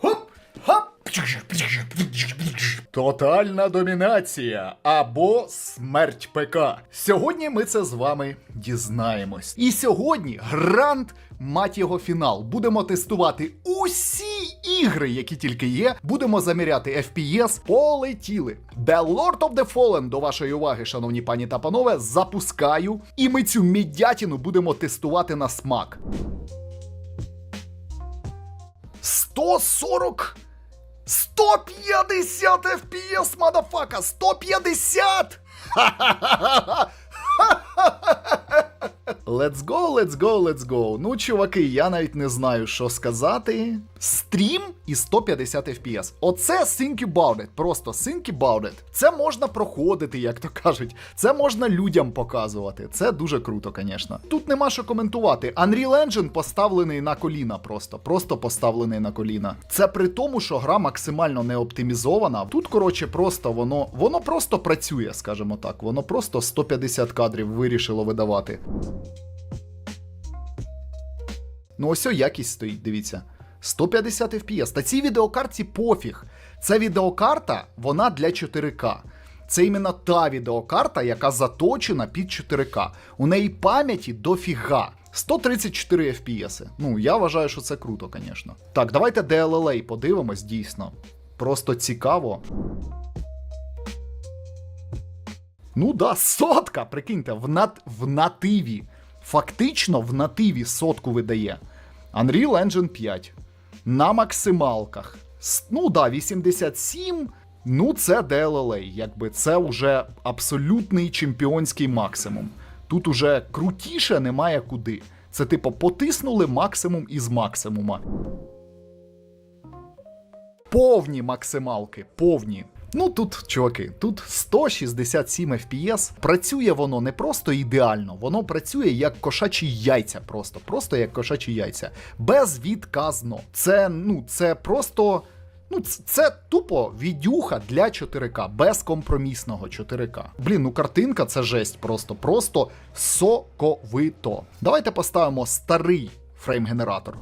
Хоп! Тотальна домінація або смерть ПК. Сьогодні ми це з вами дізнаємось. І сьогодні гранд, мать його фінал. Будемо тестувати усі ігри, які тільки є. Будемо заміряти FPS. Полетіли. The Lord of the Fallen, до вашої уваги, шановні пані та панове, запускаю. І ми цю мідятіну будемо тестувати на смак. 140 150 FPS, мадафака! 150! Ха-ха-ха-ха! Let's go, let's go, let's go. Ну, чуваки, я навіть не знаю, що сказати. Стрім і 150 FPS. Оце think about it. Просто think about it. Це можна проходити, як то кажуть. Це можна людям показувати. Це дуже круто, звісно. Тут нема що коментувати. Unreal Engine поставлений на коліна просто. Просто поставлений на коліна. Це при тому, що гра максимально не оптимізована. Тут, коротше, просто воно воно просто працює, скажімо так. Воно просто 150 кадрів вирішило видавати. Ну, ось о якість стоїть, дивіться. 150 FPS. Та цій відеокарті пофіг. Ця відеокарта, вона для 4К. Це іменно та відеокарта, яка заточена під 4К. У неї пам'яті дофіга. 134 FPS. Ну, я вважаю, що це круто, звісно. Так, давайте DLLA подивимось, дійсно. Просто цікаво. Ну да, сотка, прикиньте, в, нат... в нативі. Фактично в нативі сотку видає. Unreal Engine 5. На максималках. Ну да, 87. Ну, це DLLA. Якби це вже абсолютний чемпіонський максимум. Тут уже крутіше немає куди. Це типу потиснули максимум із максимума. Повні максималки, повні. Ну тут, чуваки, тут 167 FPS. Працює воно не просто ідеально, воно працює як кошачі яйця, просто, просто як кошачі яйця. Безвідказно. Це, ну, це просто. Ну, це тупо відюха для 4К, безкомпромісного 4К. Блін, ну картинка це жесть просто, просто соковито. Давайте поставимо старий фрейм-генератор.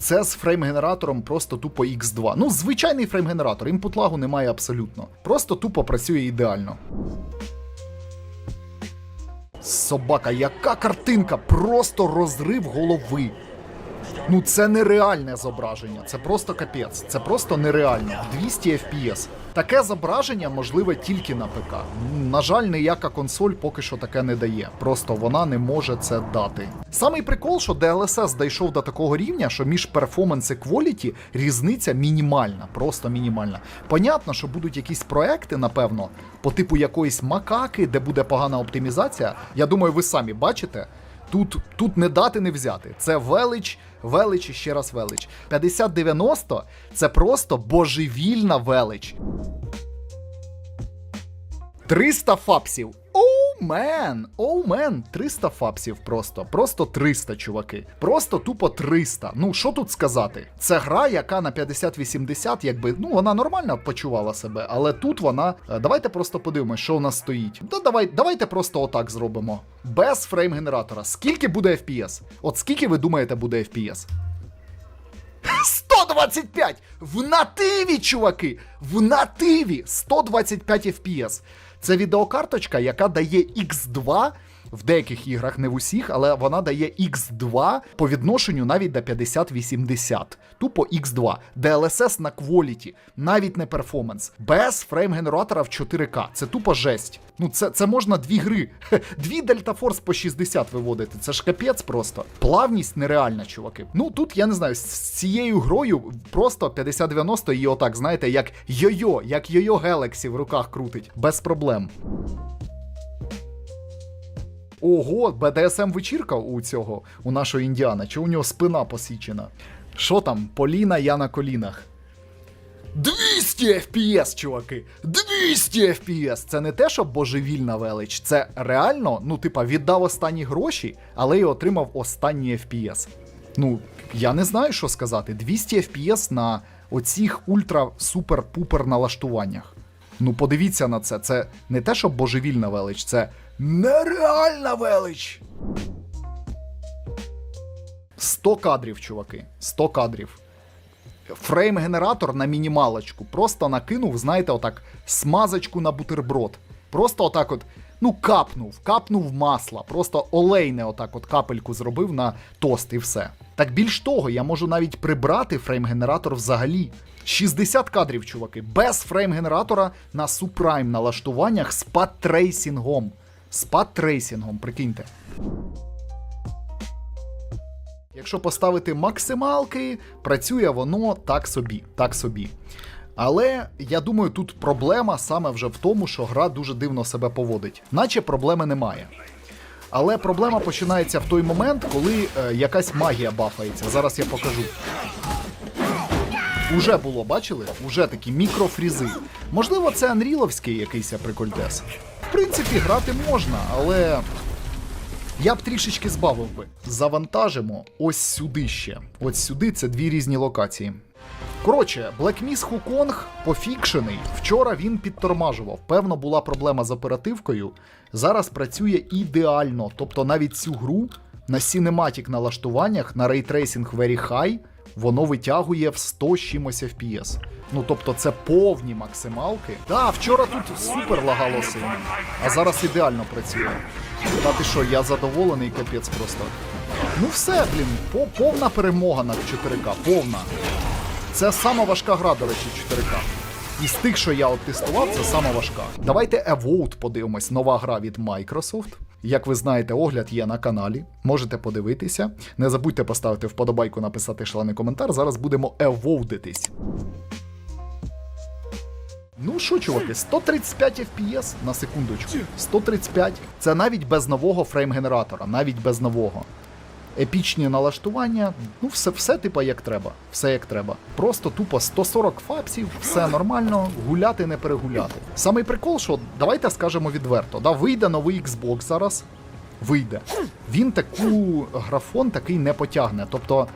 Це з фрейм-генератором просто тупо X2. Ну, звичайний фрейм-генератор, інпут лагу немає абсолютно. Просто тупо працює ідеально. Собака, яка картинка? Просто розрив голови. Ну, це нереальне зображення, це просто капець, це просто нереально. 200 FPS. Таке зображення можливе тільки на ПК. На жаль, ніяка консоль поки що таке не дає. Просто вона не може це дати. Самий прикол, що DLSS дійшов до такого рівня, що між перформанс і кваліті різниця мінімальна, просто мінімальна. Понятно, що будуть якісь проекти, напевно, по типу якоїсь макаки, де буде погана оптимізація. Я думаю, ви самі бачите. Тут, тут не дати не взяти. Це велич, велич і ще раз велич. 5090 це просто божевільна велич. 300 фапсів. Оу мен, оу мен, 300 фапсів просто. Просто 300, чуваки. Просто тупо 300. Ну, що тут сказати? Це гра, яка на 50-80, якби, ну, вона нормально почувала себе, але тут вона. е, Давайте просто подивимось, що у нас стоїть. Та давай, давайте просто отак зробимо. Без фрейм-генератора. Скільки буде FPS? От скільки ви думаєте буде FPS? 125! В нативі, чуваки! В нативі 125 FPS. Це відеокарточка, яка дає X2 в деяких іграх, не в усіх, але вона дає X2 по відношенню навіть до 50-80. Тупо X2. DLSS на quality, навіть не перформанс. Без фрейм-генератора в 4К. Це тупо жесть. Ну, це, це можна дві гри. Дві Delta Force по 60 виводити. Це ж капець просто. Плавність нереальна, чуваки. Ну тут я не знаю, з цією грою просто 50-90 її отак, знаєте, як йо-йо, як йо-йо Galaxy в руках крутить. Без проблем. Ого, БДСМ вечірка у цього, у нашого індіана. Чи у нього спина посічена? Що там? Поліна, я на колінах. 200 FPS, чуваки! 200 FPS! Це не те, що божевільна велич, це реально, ну, типа, віддав останні гроші, але й отримав останні FPS. Ну, я не знаю, що сказати. 200 FPS на оцих ультра-супер-пупер налаштуваннях. Ну, подивіться на це. Це не те, що божевільна велич, це нереальна велич. 100 кадрів, чуваки. 100 кадрів. Фрейм-генератор на мінімалочку. Просто накинув, знаєте, отак, смазочку на бутерброд. Просто отак от, ну, капнув, капнув масла. Просто олейне отак от капельку зробив на тост і все. Так більш того, я можу навіть прибрати фрейм-генератор взагалі. 60 кадрів, чуваки, без фрейм-генератора на супрайм налаштуваннях з пат-трейсінгом. З пат-трейсінгом, прикиньте. Якщо поставити максималки, працює воно так собі, так собі. Але я думаю, тут проблема саме вже в тому, що гра дуже дивно себе поводить. Наче проблеми немає. Але проблема починається в той момент, коли е, якась магія бафається. Зараз я покажу. Уже було, бачили? Уже такі мікрофрізи. Можливо, це анріловський якийсь прикольдес. В принципі, грати можна, але я б трішечки збавив би. Завантажимо ось сюди ще. Ось сюди це дві різні локації. Коротше, Black Miss Wukong пофікшений. Вчора він підтормажував. Певно, була проблема з оперативкою. Зараз працює ідеально. Тобто навіть цю гру на Cinematic налаштуваннях на Tracing Very High воно витягує в 100 чимось FPS. Ну тобто це повні максималки. Да, вчора тут супер лагало сильно, а зараз ідеально працює. Та ти що, я задоволений, капець просто. Ну все, блін, по- повна перемога над 4К, повна. Це сама важка гра, до речі, 4К. Із тих, що я от тестував, це сама важка. Давайте Evote подивимось. Нова гра від Microsoft. Як ви знаєте, огляд є на каналі. Можете подивитися. Не забудьте поставити вподобайку, написати шалений коментар. Зараз будемо евоудитись. Ну що, чуваки, 135 FPS на секундочку. 135. Це навіть без нового фрейм-генератора, навіть без нового. Епічні налаштування, ну все, все типа як треба. Все як треба. Просто тупо 140 фапсів, все нормально, гуляти не перегуляти. Самий прикол, що давайте скажемо відверто, да, вийде новий Xbox зараз. Вийде. Він таку графон такий не потягне. Тобто,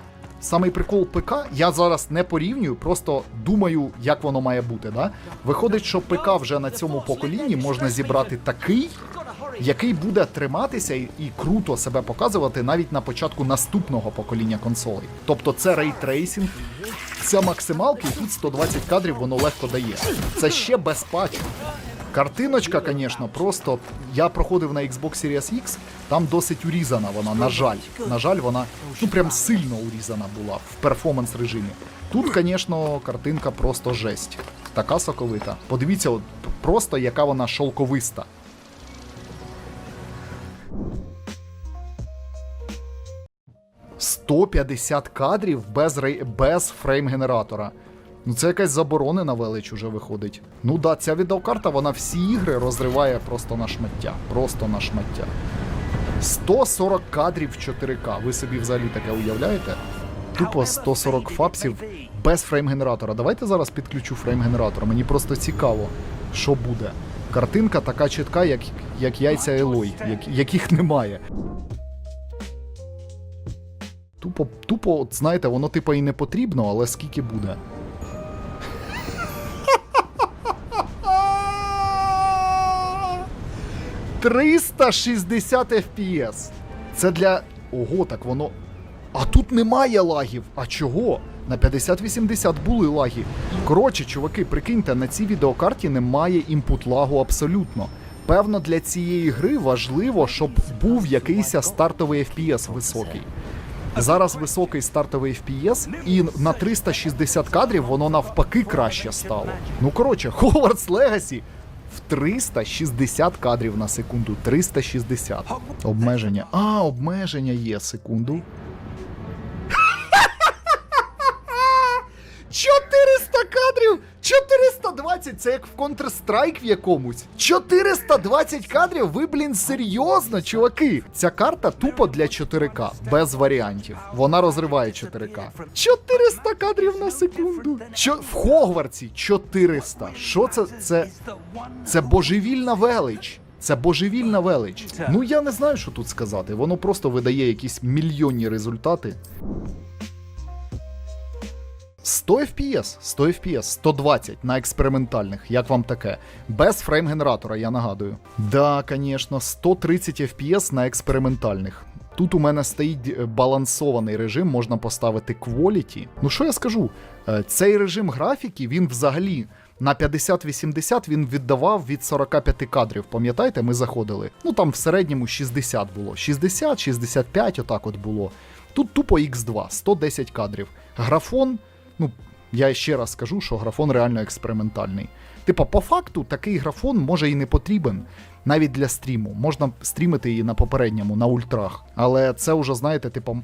самий прикол ПК, я зараз не порівнюю, просто думаю, як воно має бути. Да? Виходить, що ПК вже на цьому поколінні можна зібрати такий, який буде триматися і, круто себе показувати навіть на початку наступного покоління консолей. Тобто це рейтрейсінг, це максималки, і тут 120 кадрів воно легко дає. Це ще без патчу. Картиночка, звісно, просто я проходив на Xbox Series X, там досить урізана вона, на жаль. На жаль, вона ну прям сильно урізана була в перформанс режимі. Тут, звісно, картинка просто жесть. Така соковита. Подивіться, от просто яка вона шовковиста. «150 кадрів без, рей... без фрейм-генератора. Ну це якась заборонена велич уже виходить. Ну да, ця відеокарта, вона всі ігри розриває просто на шмаття. Просто на шмаття. 140 кадрів 4К. Ви собі взагалі таке уявляєте? Тупо 140 фапсів без фрейм-генератора. Давайте зараз підключу фрейм-генератор. Мені просто цікаво, що буде. Картинка така чітка, як, як яйця Елой, як, яких немає. Тупо, тупо, от, знаєте, воно типа і не потрібно, але скільки буде. «360 FPS. Це для. Ого, так воно. А тут немає лагів. А чого? На 5080 були лаги. Коротше, чуваки, прикиньте, на цій відеокарті немає імпут лагу абсолютно. Певно, для цієї гри важливо, щоб був якийсь стартовий FPS високий. Зараз високий стартовий FPS, і на 360 кадрів воно навпаки краще стало. Ну коротше, Hogwarts Legacy в 360 кадрів на секунду. 360. Обмеження. А, обмеження є секунду. 420! Це як в Counter-Strike в якомусь. 420 кадрів? Ви, блін, серйозно, чуваки? Ця карта тупо для 4К, без варіантів. Вона розриває 4К. 400 кадрів на секунду. Чо... В Хогвартсі 400. Що це? Це. Це божевільна велич. Це божевільна велич. Ну я не знаю, що тут сказати. Воно просто видає якісь мільйонні результати. 100 FPS, 100 FPS, 120 на експериментальних. Як вам таке? Без фрейм-генератора, я нагадую. Да, звісно, 130 FPS на експериментальних. Тут у мене стоїть е, балансований режим, можна поставити quality. Ну що я скажу? Е, Цей режим графіки він взагалі на 50-80 він віддавав від 45 кадрів. Пам'ятаєте, ми заходили. Ну там в середньому 60 було. 60, 65, отак от було. Тут тупо X2, 110 кадрів. Графон, ну я ще раз скажу, що графон реально експериментальний. Типа, по факту, такий графон може і не потрібен навіть для стріму. Можна стрімити її на попередньому, на ультрах. Але це вже, знаєте, типа,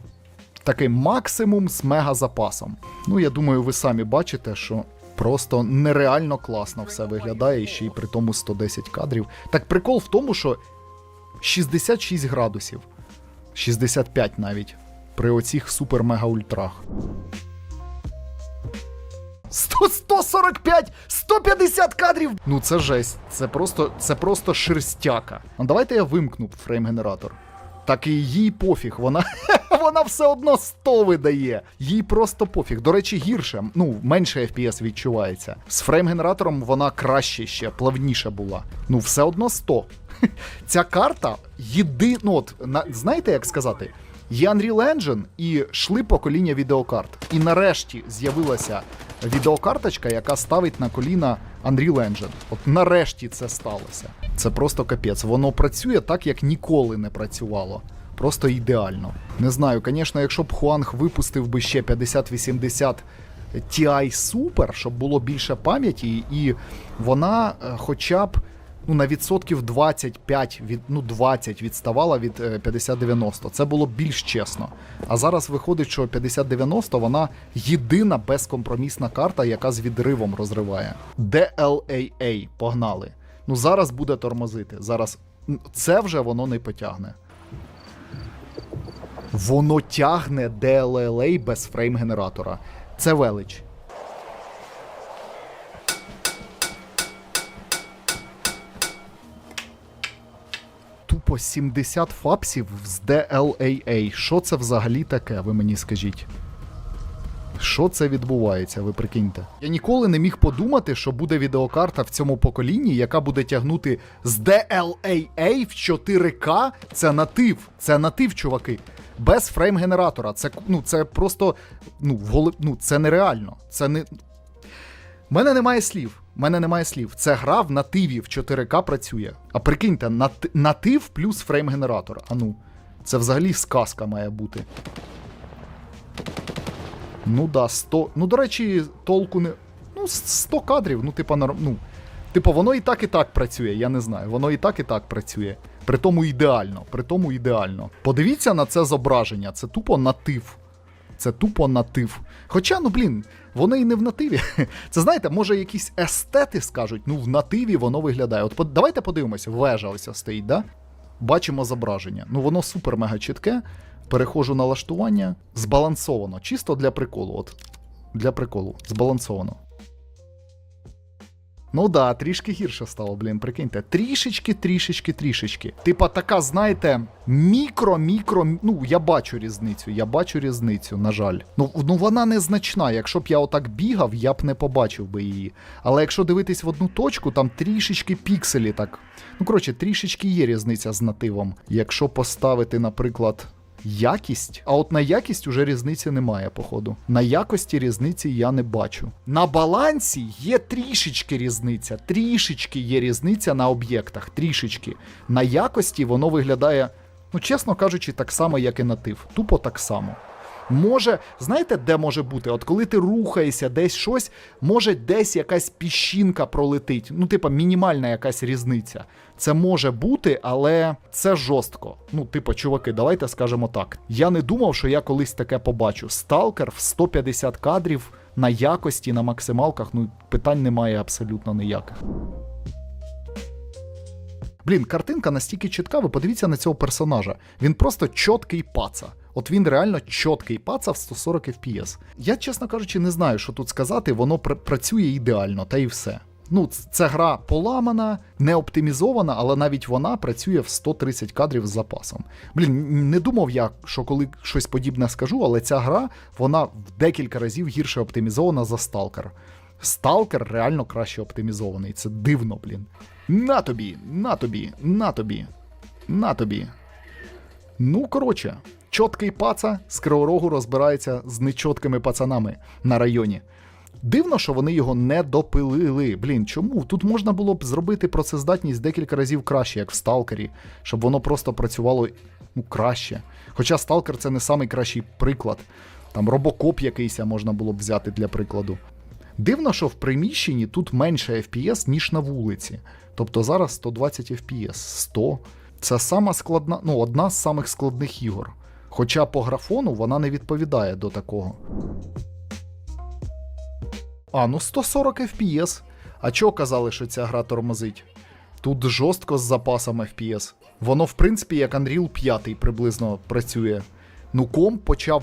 такий максимум з мегазапасом. Ну, я думаю, ви самі бачите, що просто нереально класно все виглядає, і ще й при тому 110 кадрів. Так прикол в тому, що 66 градусів, 65 навіть, при оцих супер-мега-ультрах. 100, 145, 150 кадрів. Ну це жесть. Це просто, це просто шерстяка. Ну давайте я вимкну фрейм-генератор. Так і їй пофіг, вона, вона все одно 100 видає. Їй просто пофіг. До речі, гірше, ну, менше FPS відчувається. З фрейм-генератором вона краще ще, плавніша була. Ну, все одно 100. Ця карта єди... ну, от, на... знаєте, як сказати? Є Unreal Engine і шли покоління відеокарт. І нарешті з'явилася відеокарточка, яка ставить на коліна Unreal Engine. От нарешті це сталося. Це просто капець. Воно працює так, як ніколи не працювало. Просто ідеально. Не знаю, звісно, якщо б Хуанг випустив би ще 5080 Ti Super, щоб було більше пам'яті, і вона е, хоча б ну, на відсотків 25 від ну 20 відставала від е, 5090. Це було більш чесно. А зараз виходить, що 5090 вона єдина безкомпромісна карта, яка з відривом розриває. DLAA, погнали. Ну зараз буде тормозити. Зараз це вже воно не потягне. Воно тягне DLLA без фрейм-генератора. Це велич. Тупо 70 фапсів з DLAA. Що це взагалі таке, ви мені скажіть? Що це відбувається, ви прикиньте? Я ніколи не міг подумати, що буде відеокарта в цьому поколінні, яка буде тягнути з DLAA в 4К. Це натив, це натив, чуваки. Без фрейм-генератора. Це ну, це просто ну, в ну, це нереально. Це не. У мене немає слів. У мене немає слів. Це гра в нативі в 4К працює. А прикиньте, нат... натив плюс фрейм-генератор. А ну, це взагалі сказка має бути. Ну да, 100. Ну, до речі, толку не. Ну, 100 кадрів, ну, типа, норм... ну, типу, воно і так, і так працює, я не знаю. Воно і так, і так працює. При тому ідеально. При тому ідеально. Подивіться на це зображення. Це тупо натив. Це тупо натив. Хоча, ну блін, воно і не в нативі. Це знаєте, може якісь естети скажуть, ну в нативі воно виглядає. От давайте подивимося, вежа ось стоїть, да? Бачимо зображення. Ну воно супер мега чітке. Перехожу на лаштування. Збалансовано. Чисто для приколу. От. Для приколу. Збалансовано. Ну да, трішки гірше стало, блін, прикиньте. Трішечки, трішечки, трішечки. Типа така, знаєте, мікро-мікро. Ну, я бачу різницю, я бачу різницю, на жаль. Ну, ну вона незначна. Якщо б я отак бігав, я б не побачив би її. Але якщо дивитись в одну точку, там трішечки пікселі так. Ну, коротше, трішечки є різниця з нативом. Якщо поставити, наприклад. Якість, а от на якість уже різниці немає, походу. На якості різниці я не бачу. На балансі є трішечки різниця. Трішечки є різниця на об'єктах. Трішечки. На якості воно виглядає, ну чесно кажучи, так само, як і натив. Тупо так само. Може, знаєте, де може бути? От коли ти рухаєшся, десь щось, може десь якась піщинка пролетить. Ну, типа, мінімальна якась різниця. Це може бути, але це жорстко. Ну, типу, чуваки, давайте скажемо так. Я не думав, що я колись таке побачу. Сталкер в 150 кадрів на якості, на максималках, ну питань немає абсолютно ніяких. Блін, картинка настільки чітка, ви подивіться на цього персонажа. Він просто чіткий паца. От він реально чіткий паца в 140 FPS. Я, чесно кажучи, не знаю, що тут сказати, воно пр- працює ідеально, та й все. Ну, це гра поламана, не оптимізована, але навіть вона працює в 130 кадрів з запасом. Блін, не думав я, що коли щось подібне скажу, але ця гра вона в декілька разів гірше оптимізована за Stalker. Сталкер реально краще оптимізований. Це дивно, блін. На тобі, на тобі, на тобі, на тобі. Ну, коротше, чіткий паца з Кривого Рогу розбирається з нечоткими пацанами на районі. Дивно, що вони його не допилили. Блін, чому? Тут можна було б зробити працездатність декілька разів краще, як в Сталкері, щоб воно просто працювало ну, краще. Хоча Сталкер це не найкращий приклад. Там робокоп якийсь можна було б взяти для прикладу. Дивно, що в приміщенні тут менше FPS, ніж на вулиці. Тобто зараз 120 FPS, 100. Це сама складна, ну, одна з самих складних ігор. Хоча по графону вона не відповідає до такого. А, ну 140 FPS. А чого казали, що ця гра тормозить? Тут жорстко з запасом FPS. Воно, в принципі, як Unreal 5 приблизно працює. Ну, комп почав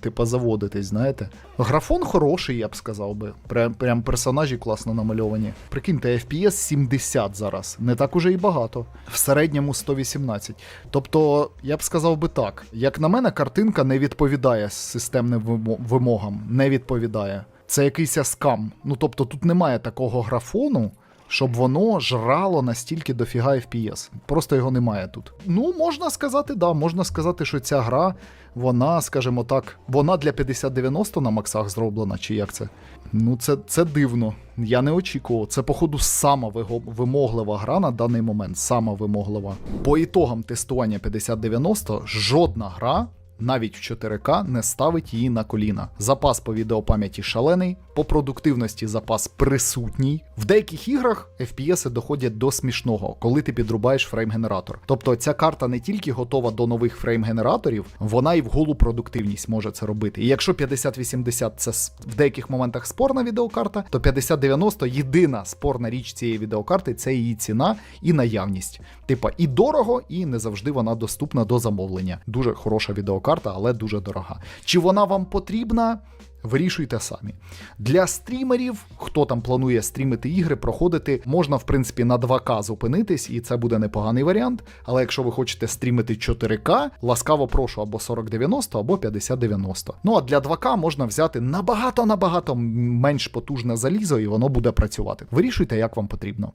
типа заводитись, знаєте. Графон хороший, я б сказав би. Прям, прям персонажі класно намальовані. Прикиньте, FPS 70 зараз. Не так уже і багато. В середньому 118. Тобто, я б сказав би так: як на мене, картинка не відповідає системним вимо- вимогам. Не відповідає. Це якийсь скам. Ну тобто тут немає такого графону, щоб воно жрало настільки дофіга FPS. Просто його немає тут. Ну, можна сказати, да, можна сказати, що ця гра, вона, скажімо так, вона для 5090 на максах зроблена, чи як це? Ну, це, це дивно. Я не очікував. Це, походу, сама вимоглива гра на даний момент. Сама вимоглива. По ітогам тестування 5090 жодна гра навіть в 4К не ставить її на коліна. Запас по відеопам'яті шалений, по продуктивності запас присутній. В деяких іграх FPS доходять до смішного, коли ти підрубаєш фрейм-генератор. Тобто ця карта не тільки готова до нових фрейм-генераторів, вона і в голу продуктивність може це робити. І якщо 5080 це в деяких моментах спорна відеокарта, то 5090 єдина спорна річ цієї відеокарти це її ціна і наявність. Типа і дорого, і не завжди вона доступна до замовлення. Дуже хороша відеокарта, але дуже дорога. Чи вона вам потрібна? Вирішуйте самі. Для стрімерів, хто там планує стрімити ігри, проходити, можна, в принципі, на 2К зупинитись, і це буде непоганий варіант. Але якщо ви хочете стрімити 4К, ласкаво прошу або 4090, або 5090. Ну а для 2К можна взяти набагато-набагато менш потужне залізо, і воно буде працювати. Вирішуйте, як вам потрібно.